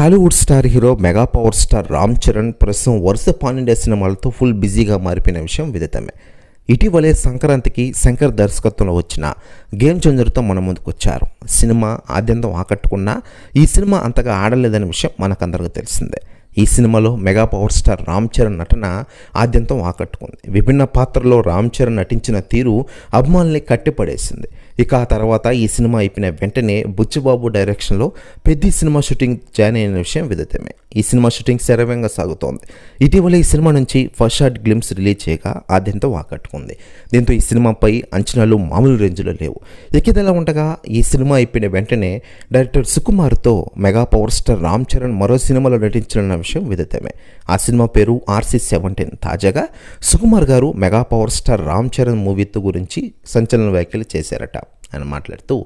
Tollywood star hero mega power star Ram Charan ప్రస్తుతం వరుస pan-India సినిమాలతో ఫుల్ బిజీగా మారిపోయిన విషయం విదితమే. ఇటీవలే సంక్రాంతికి శంకర్ దర్శకత్వంలో వచ్చిన గేమ్ చేంజర్తో మన ముందుకు వచ్చారు. సినిమా ఆద్యంతం ఆకట్టుకున్నా ఈ సినిమా అంతగా ఆడలేదనే విషయం మనకందరికీ తెలిసిందే. ఈ సినిమాలో mega power star Ram Charan నటన ఆద్యంతం ఆకట్టుకుంది. విభిన్న పాత్రలో రామ్ చరణ్ నటించిన తీరు అభిమానుల్ని కట్టిపడేసింది. ఇక ఆ తర్వాత ఈ సినిమా అయిపోయిన వెంటనే బుచ్చిబాబు డైరెక్షన్లో పెద్ద సినిమా షూటింగ్ జాయిన్ అయిన విషయం విదితమే. ఈ సినిమా షూటింగ్ శరవేగంగా సాగుతోంది. ఇటీవల ఈ సినిమా నుంచి ఫస్ట్ షాట్ గ్లిమ్స్ రిలీజ్ చేయగా ఆద్యంతో ఆకట్టుకుంది. దీంతో ఈ సినిమాపై అంచనాలు మామూలు రేంజ్లో లేవు. ఇకిదలా ఉండగా ఈ సినిమా అయిపోయిన వెంటనే director సుకుమార్తో mega power star Ram Charan మరో సినిమాలో నటించిన విషయం విదితమే. ఆ సినిమా పేరు ఆర్సీ సెవెంటీన్. తాజాగా Sukumar garu mega power star Ram Charan మూవీతో గురించి సంచలన వ్యాఖ్యలు చేశారట ఆయన మాట్లాడుతూ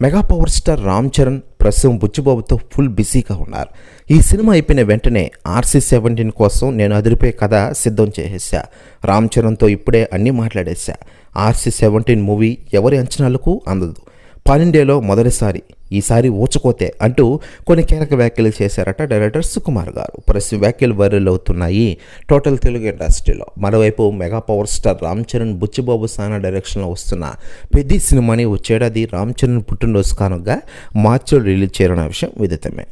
mega power star Ram Charan ప్రస్తుతం బుచ్చిబాబుతో ఫుల్ బిజీగా ఉన్నారు. ఈ సినిమా అయిపోయిన వెంటనే ఆర్సీ సెవెంటీన్ కోసం నేను అదిరిపోయే కథ సిద్ధం చేసేసా. రామ్ చరణ్తో ఇప్పుడే అన్నీ మాట్లాడేశా ఆర్సీ సెవెంటీన్ మూవీ ఎవరి అంచనాలకు అందదు. పానిండేలో మొదటిసారి ఈసారి ఊచకోతే అంటూ కొన్ని కీలక వ్యాఖ్యలు చేశారట డైరెక్టర్ సుకుమార్ గారు. ప్రస్తుత వ్యాఖ్యలు వైరల్ అవుతున్నాయి. టోటల్ తెలుగు ఇండస్ట్రీలో మరోవైపు mega power star Ram Charan Buchi Babu Sana డైరెక్షన్లో వస్తున్న పెద్ది సినిమాని వచ్చేడాది రామ్ చరణ్ పుట్టినరోజు కానుగా మార్చిలో రిలీజ్ చేయాలన్న విషయం విదితమే.